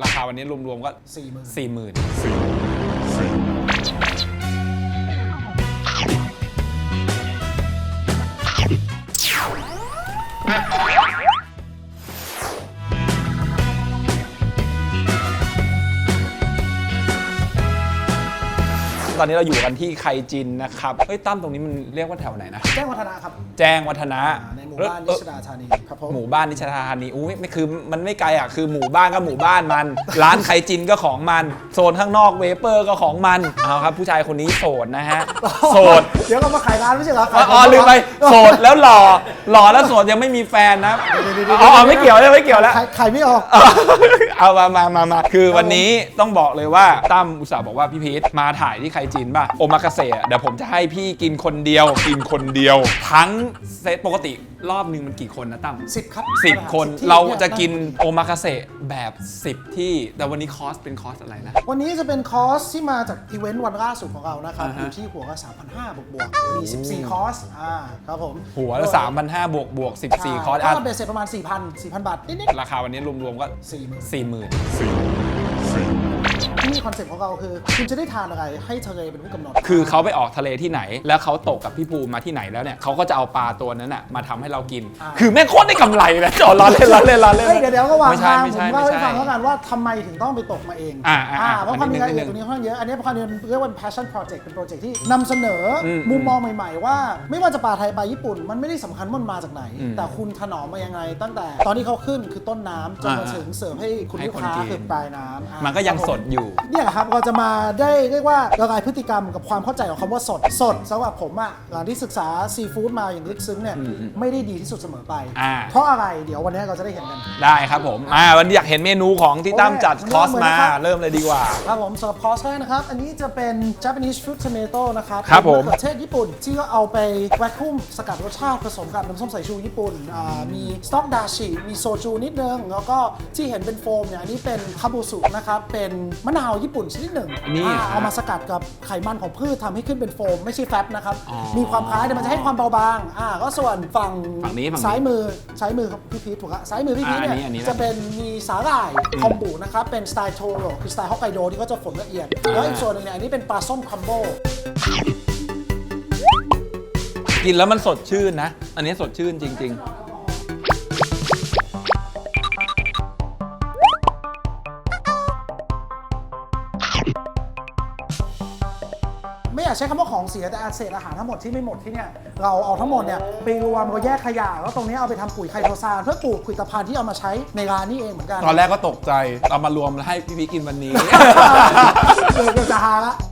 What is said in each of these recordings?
ราคาวันนี้รวมๆก็สี่หมื่นสี่หมื่นต อนนี้เราอยู่กันที่ไคจินนะครับเฮ้ยตั้มตรงนี้มันเรียกว่าแถวไหนนะแจ้งวัฒนะครับแจ้งวัฒนะอ่าในหมู่เอ้ยบ้านนิเอ้ยชดาธานีครับผมหมู่บ้านนิชธานีอุ้ยไม่คือมันไม่ไกลอะคือหมู่บ้านก็หมู่บ้านมัน ร้านไคจินก็ของมันโซนข้างนอกเวเปอร์ก็ของมันเอาครับ ผู้ชายคนนี้โสดนะฮะโสด เดี๋ยวก็มาขายร้านไม่ใช่เหรออ๋อขายอ๋อลืมไปขายโสดแล้วหล่อหล่อแล้วโสดยังไม่มีแฟนนะเดี๋ยวๆๆอ๋ออ๋อไม่เกี่ยวแล้วไม่เกี่ยวแล้ว ขายขายไม่ออก เอามามามามาคือวันนี้ต้องบอกเลยว่าตั้มอุตส่าห์บอกว่าพี่พีทมาถ่ายที่ไคจินป่ะโอมากาเสะเดี๋ยวผมจะให้พี่กินคนเดียว กินคนเดียว ทั้งเซตปกติรอบหนึงมันกี่คนนะตั้ม สิบครับสิบคนที่เรานี่ยจะกินโอมากาเสะแบบ 10 ที่ แต่วันนี้คอสเป็นคอสอะไรนะ วันนี้จะเป็นคอร์สที่มาจากอีเวนต์วันล่าสุดของเรานะครับ อ่าฮะ อยู่ที่หัวก็3,500บวกบวกๆมี 14 คอร์สอ่าครับผมหัวละ3 5 0 0บวกบวก14 คอร์สก็อะเบสเสร็จประมาณ 4,000 4,000 บาทนิด ราคาวันนี้รวมๆก็ๆ40,000 40,000 ที่นี่คอนเซ็ปต์ของเราคือคุณจะได้ทานอะไรให้ทะเลเป็นผู้กำหนด คือเขาไปออกทะเลที่ไหน แล้วเขาตกกับพี่ภูมิมาที่ไหนแล้วเนี่ยเขาก็จะเอาปลาตัวนั้นน่ะมาทำให้เรากิน อ่า คือแม่งโคตรได้กำไรเลยจอล้อเล่นล้อเล่นล้อเล่น เฮ้ยเดี๋ยวเดี๋ยวก็วางไม่ใช่ทางไม่ผใช่มเล่าไม่ให้ใช่ฟังแล้วกันว่าทำไมถึงต้องไปตกมาเองอ่าอ่าอ่าเพราะความมีรายละเอียดอัตนรนี้งนี้ค่อนข้างเยอะ อันนี้พอเนี่ยเรียกว่า passion project เป็นโปรเจกต์ที่นำเสนออมมุมมองใหม่ ๆ ว่า ไม่ว่าจะปลาไทยปลาญี่ปุ่น มันไม่ได้สำคัญว่ามันมาจากไหน อืมแต่คุณถนอมมายังไง ตั้งแต่ตอนที่เขาขึ้นคือต้นน้ำจนมาอ่าถึงเสิร์ฟให้คุณให้ลูกคนค้ากิน คือปลายน้ำอะมันก็ยังครับผสดอยู่เนี่ยครับเราจะมาได้เรียกว่าละลายพฤติกรรมกับความเข้าใจของคำว่าสดสดสำหรับผมอะหลังที่ศึกษาซีฟู้ดมาอย่างลึกซึ้งเนี่ยอืมไม่ได้ดีที่สุดเสมอไป อ่า เพราะอะไรเดี๋ยววันนี้เราจะได้เห็นกัน ได้ครับผมอ่าวันนี้อยากเห็นเมนูของที่ตั้มจัดโอเคคอสมาเริ่มเลยนะครับเริ่มเลยดีกว่า ครับผมสำหรับคอร์สแรกนะครับ อันนี้จะเป็น Japanese fruit tomato นะครับครับผม เป็นมะเขือเทศญี่ปุ่น ที่ก็เอาไปแวคคุมสกัดรสชาติผสมกับน้ำส้มสายชูญี่ปุ่นอ่ามีสต๊อกดาชิมีโซจูนิดนึง แล้วก็ที่เห็นเป็นโฟมเนี่ย อันนี้เป็นคาบูสุนะครับ เป็นมะนาวญี่ปุ่นชนิดหนึ่งนี่อ่าครับเอามาสกัดกับไขมันของพืชทำให้ขึ้นเป็นโฟม ไม่ใช่แฟบนะครับ อ๋อมีความคล้ายแต่มันจะให้ความเบาบางอ่าก็ส่วนฝั่งฝั่งนี้ฝั่งนี้ซ้ายมือซ้ายมือครับพี่พีทถูกละซ้ายมือพี่พีทอ่าอันเนี่นี้อันนี้ยนะ จะเป็นมีสาหร่ายคอมบุนะครับเป็นสไตล์โทโรคือสไตล์ฮอกไกโดที่เขาจะฝนละเอียดแล้วอีกส่วนหนึงเนี่ยอันนี้เป็นปลาส้มคัมโบ กินแล้วมันสดชื่นนะ อันนี้สดชื่นจริง ไม่อยากใช้คำว่าของเสียแต่อาเศษอาหารทั้งหมดที่ไม่หมดที่เนี่ยเราเอาทั้งหมดเนี่ยไปรวมเราแยกขยะแล้วตรงนี้เอาไปทำปุ๋ยไคโตซานเพื่อปลูกผลิตภัณฑ์ที่เอามาใช้ในร้านนี่เองเหมือนกันๆตอนแรกก็ตกใจเอามารวมแล้วให้พี่พีชกินวันนี้เกิดจะหาละโอ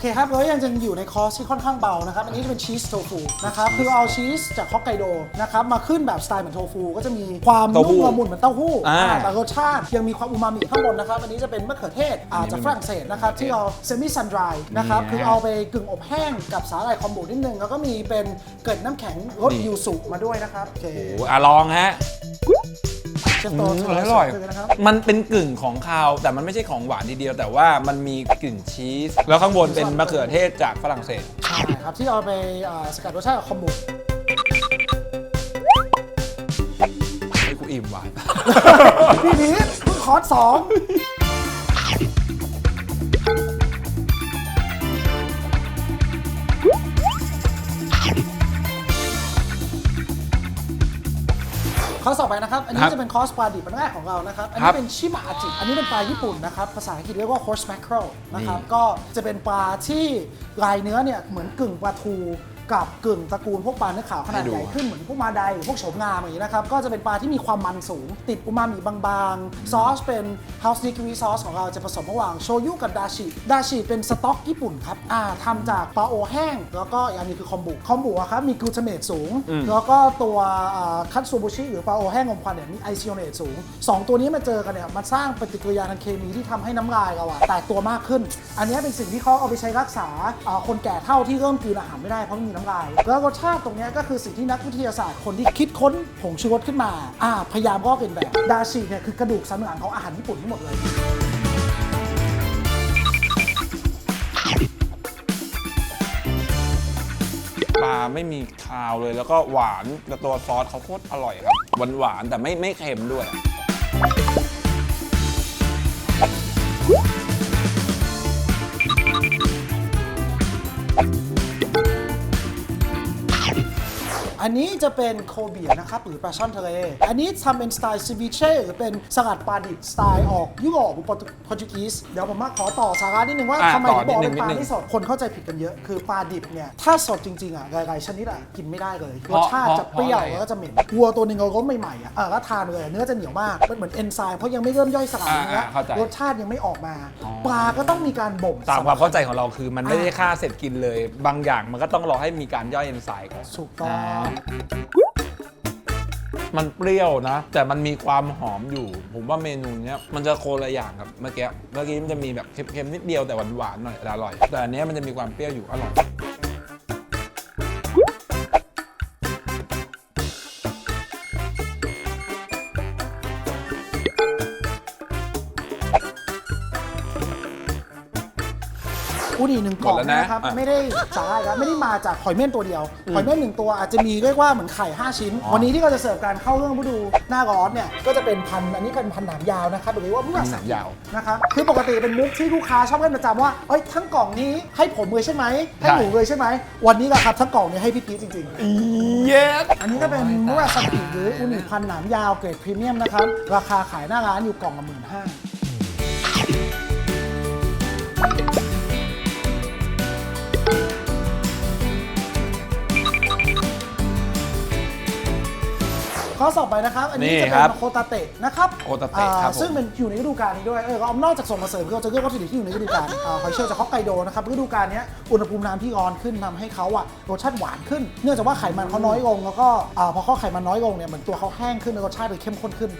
เคครับแล้วยังจะอยู่ในคอร์สที่ค่อนข้างเบานะครับ อันนี้จะเป็นชีสโทฟูนะครับคือเอาชีสจากฮอกไกโดนะครับมาขึ้นแบบสไตล์เหมือนโทฟูก็จะมีความเต้าหู้นุ่มละมุนเหมือนเต้าหู้อ่าอ่า แต่รสชาติยังมีความอูมามิข้างบนนะครับอันนี้จะเป็นมะเขือเทศอ่าจากฝรั่งเศสนะครับที่เอาเซมิซันดรายนะครับนี่ฮะคือเอาไปกึ่งอบแห้งกับสาหร่ายคอมบูนิดนึงแล้วก็มีเป็นเกล็ดน้ำแข็งรสนี่ยูสุมาด้วยนะครับโอเค โอ้อะลองฮะ เชฟอืโตมเชิญอร่อยเสิร์ฟเลยนะครับ มันเป็นกึ่งของคาว แต่มันไม่ใช่ของหวานทีเดียว แต่ว่ามันมีกึ่งชีส แล้วข้างบนเป็นมะเขือเทศจากฝรั่งเศส ใช่ครับ ที่เอาไปอ่าสกัดรสชาติกับคอมบูไอ้ยกูอิ่มว่ะ พี่พีทเพิ่งคอร์สสอง อร์สต่อไปนะครับ อันคนี้รับจะเป็นคอร์สปลาดิบอันแรกของเรานะครับ อันครันี้บเป็นชิบะอาจิ อันนี้เป็นปลาญี่ปุ่นนะครับ ภาษาอังกฤษเรียกว่า horse mackerel นะครับ นี่ก็จะเป็นปลาที่ลายเนื้อเนี่ยเหมือนกึ่งปลาทู กับกึ่งตระกูลพวกปลาเนื้อขาวขนาดใหญ่ขึ้นเหมือนพวกมาไดพวกโฉมงามอย่างนี้นะครับ ก็จะเป็นปลาที่มีความมันสูง ติดอูมามิบางๆ ซอสเป็น house nigiri ซอสของเราจะผสมระหว่างโชยุกับดาชิ ดาชิเป็นสต๊อกญี่ปุ่นครับอ่าทำจากปลาโอแห้ง แล้วก็อีกอันนี้คือคอมบุคอมบุอะครับมีกลูตาเมตสูง แล้วก็ตัวคัตซูบุชิหรือปลาโอแห้งอมควันเนี่ยมีไอซิโอเนตสูง 2 ตัวนี้มาเจอกันเนี่ยมันสร้างปฏิกิริยาทางเคมีที่ทำให้น้ำลายเราอะแตกตัวมากขึ้น อันนี้เป็นสิ่งที่เขาเอาไปใช้รักษาอ่าคนแก่เท่าที่เริ่มกลืนอาหารไม่ได้เพราะมีน้ำลาย แล้วรสชาติตรงนี้ก็คือสิ่งที่นักวิทยาศาสตร์คนที่คิดค้นผงชูรสขึ้นมาอ่าพยายามก็เป็นแบบดาชิเนี่ยคือกระดูกสันหลังของอาหารญี่ปุ่นทั้งหมดเลยปลาไม่มีคาวเลยแล้วก็หวานแล้วตัวซอสเขาโคตรอร่อยครับหวานหวานแต่ไม่ไม่เค็มด้วย อันนี้จะเป็นโคเบียนะครับหรือปลาช่อนทะเล อันนี้ทำเป็นสไตล์ซิวิเช่หรือเป็นสลัดปลาดิบสไตล์ออกยุโรปหรือโปรตุโปรตุเกสเดี๋ยวผมมาขอต่อสาระนิดนึงว่าอะทำไมต่อถึงบอกนิดนึเป็นงปลานิดนึง ที่สดคนเข้าใจผิดกันเยอะ คือปลาดิบเนี่ยถ้าสดจริงๆอะหลายๆชนิดอะกินไม่ได้เลยเพรราะสชาติจะเพเปราะรี้ยวอะไรอะแล้วก็จะเหม็นวัวตัวหนึ่งเราล้มใหม่ๆอะเออก็ทานเลยเนื้อจะเหนียวมากมันเหมือนเอนไซม์เพราะยังไม่เริ่มย่อยสลายเนื้ออ่าๆเข้าใจ รสชาติยังไม่ออกมาอ๋อปลาก็ต้องมีการบ่ม ตามความเข้าใจของเราคือมันไม่ได้ฆ่าเสร็จกินเลย บางอย่างมันก็ต้องรอให้มีการย่อยเอนไซม์ก่อน ถูกต้องมันเปรี้ยวนะ แต่มันมีความหอมอยู่ ผมว่าเมนูเนี้ยมันจะโคนละอย่างครับเมื่อกี้เมื่อกี้มันจะมีแบบเค็มๆนิดเดียวแต่หวานๆหน่อยแต่อร่อย แต่อันเนี้ยมันจะมีความเปรี้ยวอยู่อร่อย อูนิหนึ่งกล่องหมดแล้วนะนะครับอะ ไม่ได้สาหร่ายครับไม่ได้มาจากหอยเม่นตัวเดียวหอยเม่นหนึ่งตัวอาจจะมีเรียกว่าเหมือนไข่ 5 ชิ้นอ๋อวันนี้ที่เราจะเสิร์ฟการเข้าเรื่องฤดูหน้าร้อนเนี่ยก็จะเป็นพันธุ์อันนี้เป็นพันธุ์หนามยาวนะครับหรือว่าเมื่อหนามยาว นะครับคือปกติเป็นมุกที่ลูกค้าชอบเล่นประจำว่าเอ้ยทั้งกล่องนี้ให้ผมเลยใช่ไหมให้ใช่หนูเลยใช่ไหมวันนี้แหละครับทั้งกล่องนี้ให้พี่พีชจริง ๆ เย้อันนี้ก็เป็นมุราสกิหรืออุนิพันธ์หนามยาวเกรดพรีเมียมนะครับ ราคาขายหน้าร้านอยู่กล่องละหมื่นห้า ข้อสอบไปนะครับ อันนี้นี่จะคเป็รับนโคตาเตะนะครับโคตาเตะครับอ่าซึ่งเป็นอยู่ในฤดูกาลนี้ด้วยเออก็เอานอกจากส่งมาเสริมคือเราจะเลือกวัตถุดิบที่อยู่ในฤดูกาลอ่าหอยเชลล์จากฮอกไกโดนะครับฤดูกาลเนี้ยอุณหภูมิน้ำที่ร้อนขึ้นทำให้เขาอะรสชาติหวานขึ้น เนื่องจากว่าไขมันเขาน้อยลงแล้วก็อ่าพอเขาไขมันน้อยลงเนี่ยเหมือนตัวเขาแห้งขึ้นแล้วรสชาติเลยเข้มข้นขึ้น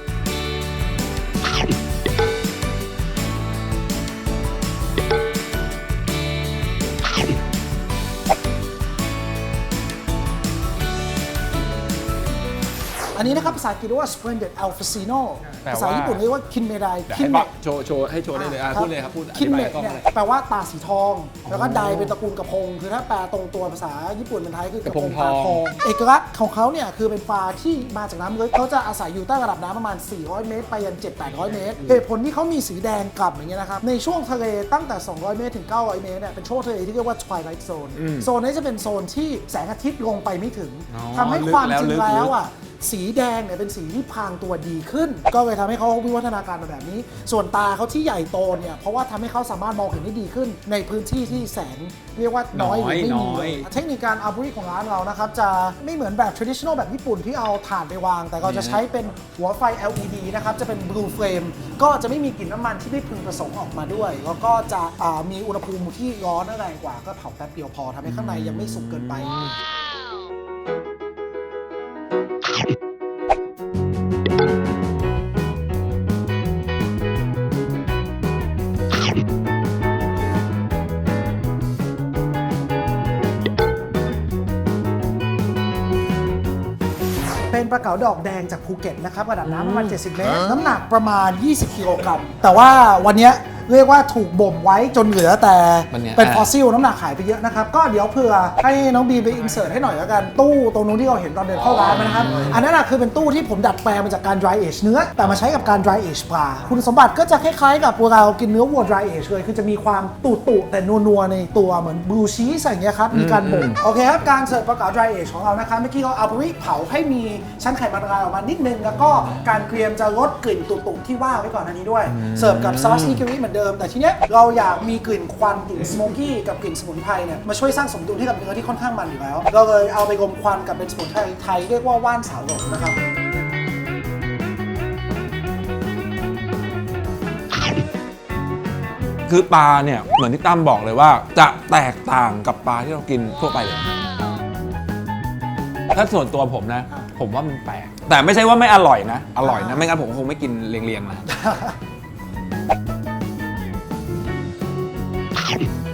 อันนี้นะครับภาษาอังกฤษเรียกว่า splendid alfacino แปลว่า ภาษาญี่ปุ่นเรียกว่าคินเมไดเดี๋ยวคิให้นเมปะโชว์โชว์ให้โชว์ได้เลยอะพูดเลยครับพูดอคิธินบาเมยดกล้องเนี่ยเลย แปลว่าตาสีทอง แล้วก็ไดเป็นตระกูลกระพง คือถ้าแปลตรงตัวภาษาญี่ปุ่นเป็นไทยคือกระพงกระพงทตาองทอง เอกลักษณ์ของเขาเนี่ยคือเป็นปลาที่มาจากน้ำลึกเขาจะอาศัยอยู่ใต้ระดับน้ำประมาณ 400 เมตร ไปยัน 7-800 เมตรเหตุผลที่เขามีสีแดงกลับอย่างเงี้ยนะครับ ในช่วงทะเลตั้งแต่ 200 เมตรถึง 900 เมตรเนี่ยเป็นช่วงทะเลที่เรียกว่า twilight zone โซนนี้จะเป็นโซนที่แสงอาทิตย์ลงไปไม่ถึงอ๋อทำให้ความจริงลึกแล้วลึกแล้วอะสีแดงเนี่ยเป็นสีที่พรางตัวดีขึ้น ก็เลยทำให้เขาวิวัฒนาการมาแบบนี้ ส่วนตาเขาที่ใหญ่โตเนี่ยเพราะว่าทำให้เขาสามารถมองเห็นได้ดีขึ้น ในพื้นที่ที่แสงเรียกว่าน้อยหรือไม่มีน้เลอยยเทคนิคการอาบุริของร้านเรานะครับจะไม่เหมือนแบบ traditional แบบญี่ปุ่นที่เอาถ่านไปวาง แต่เราจะใช้เป็นหัวไฟ LED นะครับจะเป็น blue flame ก็จะไม่มีกลิ่นน้ำมันที่ไม่พึงประสงค์ออกมาด้วย แล้วก็จะอ่ามีอุณหภูมิที่ร้อนและแรงกว่าก็เผาแป๊บเดียวพอทำให้ข้างในยังไม่สุกเกินไป เป็นปลาเก๋าดอกแดงจากภูเก็ตนะครับระดับน้ำประมาณ 70 เมตร น้ำหนักประมาณ 20 กิโลกรัมแต่ว่าวันเนี้ย เรียกว่าถูกบ่มไว้จนเหลือแต่มันเนี่ยเป็นอะ ฟอสซิลน้ำหนักหายไปเยอะนะครับ ก็เดี๋ยวเผื่อให้น้องบีมไปอินเสิร์ตให้หน่อยแล้วกัน ตู้ตรงนู้นที่เราเห็นตอนเดินเข้าร้านนะครับ อันนั้นนะคือเป็นตู้ที่ผมดัดแปลงมาจากการ dry age เนื้อ แต่มาใช้กับการ dry age ปลาคุณสมบัติก็จะคล้ายๆกับเวลาเรากินเนื้อวัว dry age เลยคือจะมีความตุ่ๆแต่นัวๆในตัวเหมือน blue cheese อะไรอย่างเงี้ยครับมีการบ่มโอเคครับการเสิร์ฟปลาเก๋า dry age ของเรานะคะเมื่อกี้เราเอาไปเผาให้มีชั้นไขมันละลายออกมานิดนึงแล้วก็การเกรียมจะลดกลิ่นตุ่ๆที่ว่าไว้ก่อนอันนี้ด้วยเสิร์ฟกับซอสนิกิริเหมือนเดิมแต่ทีเนี้ยเราอยากมีกลิ่นควันกลิ่นสโมกี้กับกลิ่นสมุนไพรเนี่ยมาช่วยสร้างสมดุลให้กับเนื้อที่ค่อนข้างมันอยู่แล้ว เราเลยเอาไปรมควันกับเป็นสมุนไพรไทยเรียกว่าว่านสาวหลงนะครับคือปลาเนี่ยเหมือนที่ตั้มบอกเลยว่า จะแตกต่างกับปลาที่เรากินทั่วไปเลยถ้าส่วนตัวผมนะ ผมว่ามันแปลกแต่ไม่ใช่ว่าไม่อร่อยนะ อร่อยนะ ไม่งั้นผมคงไม่กินเรียงๆนะ Yeah.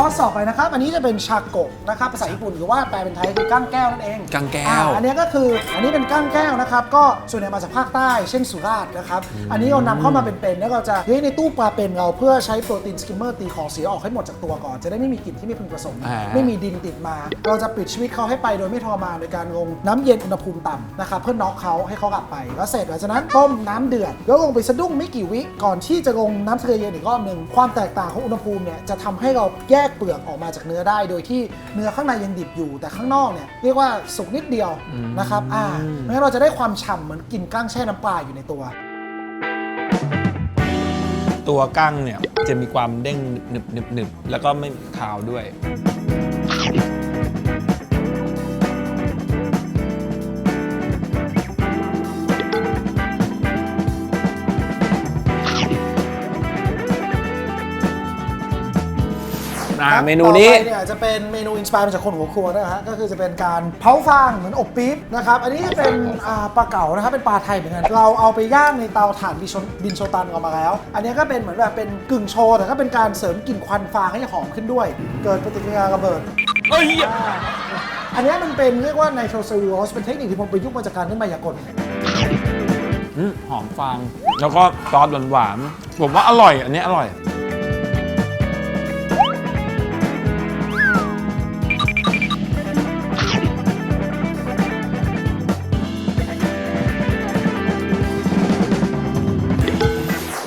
ขอสต่อไปนะครับ อันนี้จะเป็นชาโกะนะครับภาษาญี่ปุ่นหรือว่าแปลเป็นไทยคือก้างแก้วนั่นเองก้างแก้วอ่อันนี้ก็คืออันนี้เป็นก้างแก้วนะครับ ก็ส่วนใหญ่มาจากภาคใต้ เช่นสุราษฎร์นะครับ อันนี้เรานำเข้ามาเป็นๆแล้วเราจะเลี้ยงในตู้ปลาเป็นเราเพื่อใช้โปรตีนสกิมเมอร์ตีของเสียออกให้หมดจากตัวก่อน จะได้ไม่มีกลิ่นที่ไม่พึงประสงค์อ่า ไม่มีดินติดมา เราจะปิดชีวิตเขาให้ไปโดยไม่ทรมานโดยการลงน้ำเย็นอุณหภูมิต่ำนะครับเพื่อน็อกเขาให้เขากลับไปแล้วเสร็จหลังจากนั้นต้มน้ำเดือดแล้วลงไปสะดุ้งไม่กี่วิก่อนที่จะลงน้ำทะเลเย็นอีกรอบหนึ่งความแตกต่างของอุณหภูมิเนี่ยจะทำให้เราแยกเปลือกออกมาจากเนื้อได้ โดยที่เนื้อข้างในยังดิบอยู่ แต่ข้างนอกเนี่ยเรียกว่าสุกนิดเดียวนะครับอ่าเพราะฉะนั้นเราจะได้ความฉ่ำเหมือนกินก้างแช่น้ำปลาอยู่ในตัว ตัวกั้งเนี่ยจะมีความเด้งหนึบหนึบหนึบแล้วก็ไม่คาวด้วย อ่าครับเมนูนี้ ต่อไปเนี่ยจะเป็นเมนูอินสปายมาจากคนหัวครัวนะฮะก็คือจะเป็นการเผาฟางเหมือนอบปี๊บนะครับอันนี้จะเป็นอ่าปลาเก๋านะครับเป็นปลาไทยเหมือนกันเราเอาไปย่างในเตาถ่านบินโชบินโชตันออกมาแล้ว อันนี้ก็เป็นเหมือนแบบเป็นกึ่งโชว์แต่ก็เป็นการเสริมกลิ่นควันฟางให้หอมขึ้นด้วย เกิดปฏิกิริยาระเบิด เอ้ยอ่าอันนี้มันเป็นเรียกว่าไนโตรเซลลูโลสเป็นเทคนิคที่ผมประยุกต์มาจากการเล่นมายากล อืมหอมฟาง แล้วก็ซอสหวานๆผมว่าอร่อย อันนี้อร่อย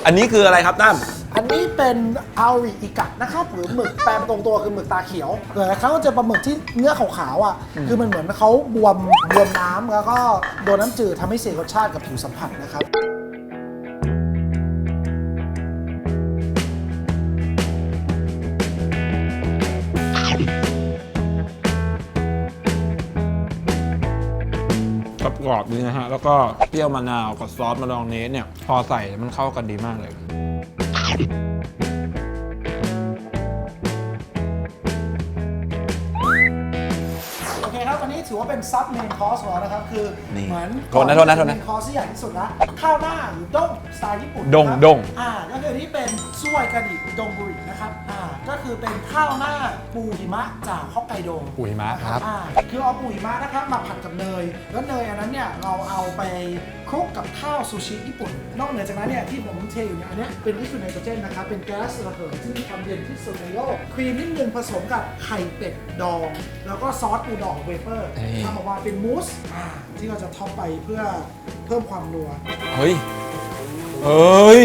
อันนี้คืออะไรครับตั้ม อันนี้เป็นอาริอิกะนะครับหรือหมึกแปลตรงตัวคือหมึกตาเขียวหลายๆครั้งก็จะปลาหมึกที่เนื้อขาวๆอะคือมันเหมือนเขาบวมบวมน้ำแล้วก็โดนน้ำจืดทำให้เสียรสชาติกับผิวสัมผัสนะครับ กรอบดีนะฮะ แล้วก็เปรี้ยวมะนาวกับซอสมะนองเนสเนี่ย พอใส่มันเข้ากันดีมากเลย เป็นซับเมนคอร์สของเรานะครับ คือนี่เหมือนโทษนะโทษนะโทษนะเมนคอร์สที่ใหญ่ที่สุดนะข้าวหน้าหรือด้งสไตล์ญี่ปุ่นด้งนะครับด้ง อ่าก็คือนี่เป็นซวยกะดิดงบุรินะครับอ่าก็คือเป็นข้าวหน้าปูหิมะจากฮอกไกโดปูหิมะครับ อ่าคือเอาปูหิมะนะครับมาผัดกับเนย แล้วเนยอันนั้นเนี่ยเราเอาไปคลุกกับข้าวซูชิญี่ปุ่น นอกเหนือจากนั้นเนี่ยที่ผมเทอยู่เนี่ยอันเนี้ยเป็นลิควิดไนโตรเจนนะครับเป็นแก๊สระเหยที่มีความเย็นที่สุดในโลกครีมนิดนึงผสมกับไข่เป็ดดอง แล้วก็ซอสปูดองเวเปอร์เอ้ยทำออกมาเป็นมูสที่เราจะท็อปไปเพื่อเพิ่มความนัว เฮ้ย เฮ้ย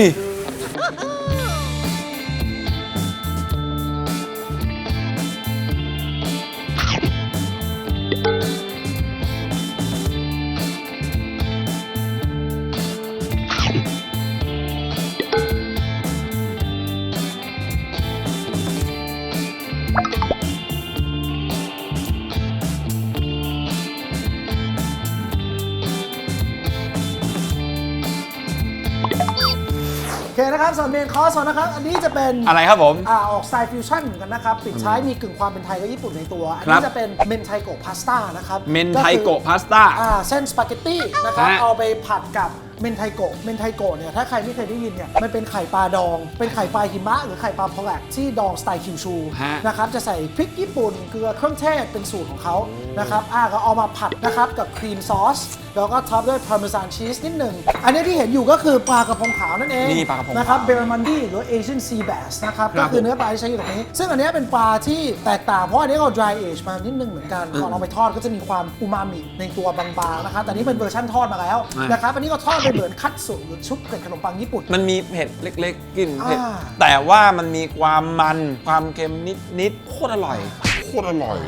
นะครับส่วนเมนคอร์สนะครับ อันนี้จะเป็นอะไรครับผม อ่าออกสไตล์ฟิวชั่นเหมือนกันนะครับ ปิดท้ายมีกึ่งความเป็นไทยและญี่ปุ่นในตัว อันครันี้บจะเป็นเมนไทโกะพาสต้านะครับเมนไทโกะพาสต้า อ่าเส้นสปาเกตตี้นะครับ ฮะ เอาไปผัดกับ เมนไทโกะ เมนไทโกะเนี่ยถ้าใครไม่เคยได้ยินเนี่ยมันเป็นไข่ปลาดอง เป็นไข่ปลาหิมะหรือไข่ปลาพอแลกที่ดองสไตล์คิวชูฮะ นะครับจะใส่พริกญี่ปุ่นเกลือเครื่องเทศเป็นสูตรของเขานะครับอ่าก็เอามาผัดนะครับกับครีมซอสแล้วก็ท็อปด้วยพาร์เมซานชีสนิดหนึ่งอันนี้ที่เห็นอยู่ก็คือปลากระพงขาวนั่นเองนี่ปลากระพงขาว นะครับเบรมันดี้หรือ Asian Sea Bass นะครับครัก็บคือเนื้อปลาที่ใช้อยู่ตรงนี้ ซึ่งอันเนี้ยเป็นปลาที่แตกต่างเพราะอันนี้เรา dry age มานิดนึงเหมือนกันก่อนเอาไปทอดก็จะมีความอูมามิในตัวบางๆนะครับแต่นี่เป็นเวอร์ชันทอดมาแล้วอ่านนะครับอันนี้ก็ทอดไปเหมือนคัตสึหรือชุบเป็นขนมปังญี่ปุ่น มันมีเผ็ดเล็กๆกลิ่นเผ็ดอ่า แต่ว่ามันมีความมันความเค็มนิดๆโคตรอร่อย โคตรอร่อย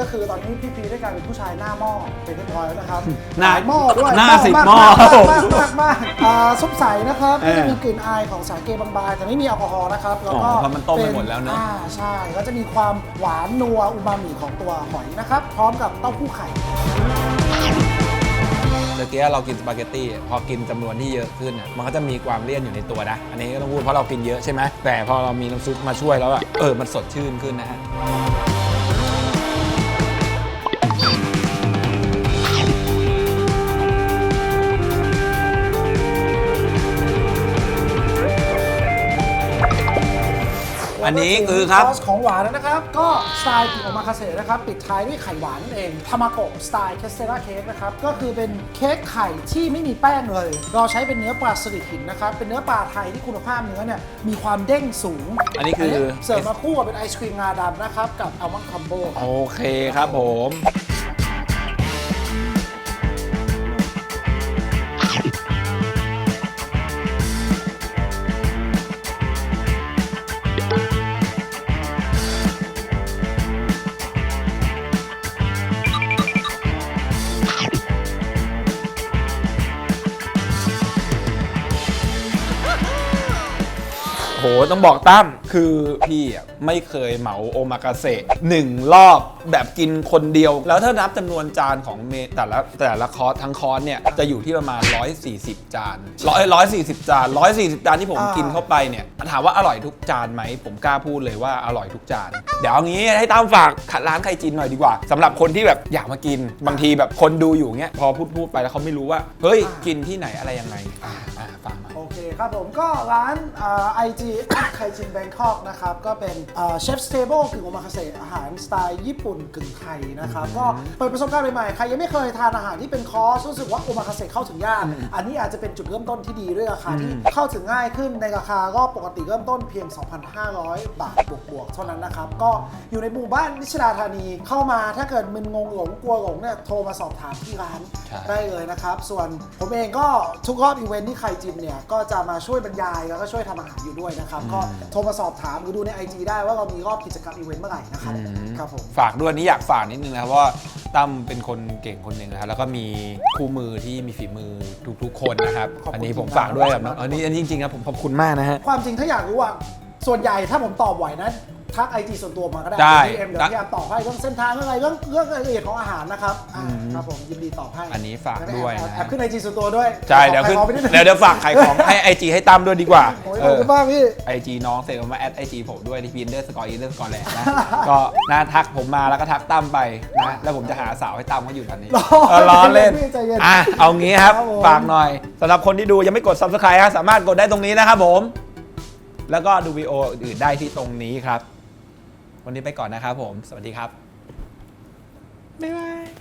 ก็คือตอนนี้พี่พีได้กลายเป็นผู้ชายหน้าหม้อเป็นที่พอยแล้วนะครับหน้าลายหม้อด้วยหน้าสิบมากหม้อมากมากมากมากอ่าซุปใสนะครับเอก็อจะมีกลิ่นอายของสาเกบางๆแต่ไม่มีแอลกอฮอล์นะครับแล้วก็อ๋อเพราะมันต้มไปหมดแล้วเนอะอ่าใช่ก็จะมีความหวานนัวอูมามิของตัวหอยนะครับ พร้อมกับเต้าหู้ไข่เมื่อกี้เรากินสปาเกตตี้พอกินจำนวนที่เยอะขึ้นอะมันก็จะมีความเลี่ยนอยู่ในตัวนะ อันนี้ก็ต้องพูดเพราะเรากินเยอะใช่ไหมแต่พอเรามีน้ำซุปมาช่วยแล้วอะเออมันสดชื่นขึ้นนะฮะ อันนี้คือครับ ซอสของหวานนะครับ ก็สไตล์กิโอมาคาเซนะครับ ปิดท้ายด้วยไข่หวานนั่นเองทามาโกะสไตล์เคสเซราเค้กนะครับ ก็คือเป็นเค้กไข่ที่ไม่มีแป้งเลย เราใช้เป็นเนื้อปลาสลิดหินนะครับ เป็นเนื้อปลาไทยที่คุณภาพเนื้อเนี่ยมีความเด้งสูงอันนี้คือ เสิร์ฟมาคู่กับเป็นไอศครีมงาดำนะครับกับอัลมอนด์คัมโบ โอเคครับผม ต้องบอกตั้มคือพี่อะไม่เคยเหมาโอมากาเสะหนึ่งรอบแบบกินคนเดียว แล้วถ้านับจำนวนจานของเมแต่ละแต่ละคอร์สทั้งคอร์สเนี่ยจะอยู่ที่ประมาณ 140 จานร้อยร้อยสี่สิบจานร้อยสี่สิบจานที่ผมกินเข้าไปเนี่ยถามว่าอร่อยทุกจานไหมผมกล้าพูดเลยว่าอร่อยทุกจาน เดี๋ยวเอางี้ให้ตั้มฝากขัดร้านไข่จีนหน่อยดีกว่าสำหรับคนที่แบบอยากมากินบางทีแบบคนดูอยู่เงี้ยพอพูดพูดไปแล้วเขาไม่รู้ว่าเฮ้ยกินที่ไหนอะไรยังไงอ่า คครับผมก็ร้านไอจีไคจินแบงคอกนะครับก็เป็นเชฟสเตเบิลกึ่งโอมาคาเซอาหารสไตล์ญี่ปุ่นกึ่งไทยนะครับก็เปิดประสบการณ์ใหม่ๆ ใครยังไม่เคยทานอาหารที่เป็นคอร์สรู้สึกว่าโอมาคาเซเข้าถึงยากอันนี้อาจจะเป็นจุดเริ่มต้นที่ดีด้วยราคาที่เข้าถึงง่ายขึ้นในราคาก็ปกติเริ่มต้นเพียง 2,500 บาทบวกๆเท่านั้นนะครับก็อยู่ในหมู่บ้านนิชดาธานีเข้ามาถ้าเกิดมึนงงหลงกลัวหลงเนี่ยโทรมาสอบถามที่ร้านใช่ได้เลยนะครับส่วนผมเองก็ทุกรอบอีเวนท์ที่ใครจิมเนี่ยก็จะมาช่วยบรรยายแล้วก็ช่วยทำอาหารอยู่ด้วยนะครับ ก็โทรมาสอบถามหรือดูใน IG ได้ว่าเรามีรอบกิจกรรมอีเวนต์เมื่อไหร่นะครับครับผม ฝากด้วยอันนี้อยากฝากนิดนึงนะครับเพราะว่าตั้มเป็นคนเก่งคนหนึ่งนะครับแล้วก็มีคู่มือที่มีฝีมือทุกๆคนนะครับ ขอบคุณอันนี้ผมครับฝากด้วยครับน้องอันนี้อันนี้จริงๆครับผมขอบคุณมากนะฮะ ความจริงถ้าอยากรู้ว่า ส่วนใหญ่ถ้าผมตอบไหวนะทักไอจีส่วนตัวมาก็ได้ได้เอ็มเดี๋ยวพยายามตอบให้เรื่องเส้นทางเรื่องอะไรเรื่องเรื่องรายละเอียดของอาหารนะครับอ่าครับผมยินดีตอบให้อันนี้ฝากด้วยนะแอบแอบขึ้นไอจีส่วนตัวด้วยใช่เดี๋ยวขึ้นขอไปนิดนึงเดี๋ยวเดี๋ยวฝากขายของให้ไอจีให้ตั้มด้วยดีกว่าโอ้ยขอบคุณมากพี่ ไอจีน้องเสร็จก็มาแอดไอจีผมด้วยที่พีนเดอร์สกอร์อินเดอร์สกอร์แลนด์นะ ก็นะทักผมมาแล้วก็ทักตั้มไปนะแล้วผมจะหาสาวให้ตั้มเขาอยู่ตอนนี้รอเออล้อเล่นใจเย็นอะเอางี้ครับครับผม ฝากหน่อยสำหรับคนที่ดูยังไม่กด subscribe ฮะสามารถกดได้ตรงนี้นะครับผม แล้วก็ดูวิดีโออื่นๆได้ที่ตรงนี้ครับ วันนี้ไปก่อนนะครับผม สวัสดีครับ บ๊ายบาย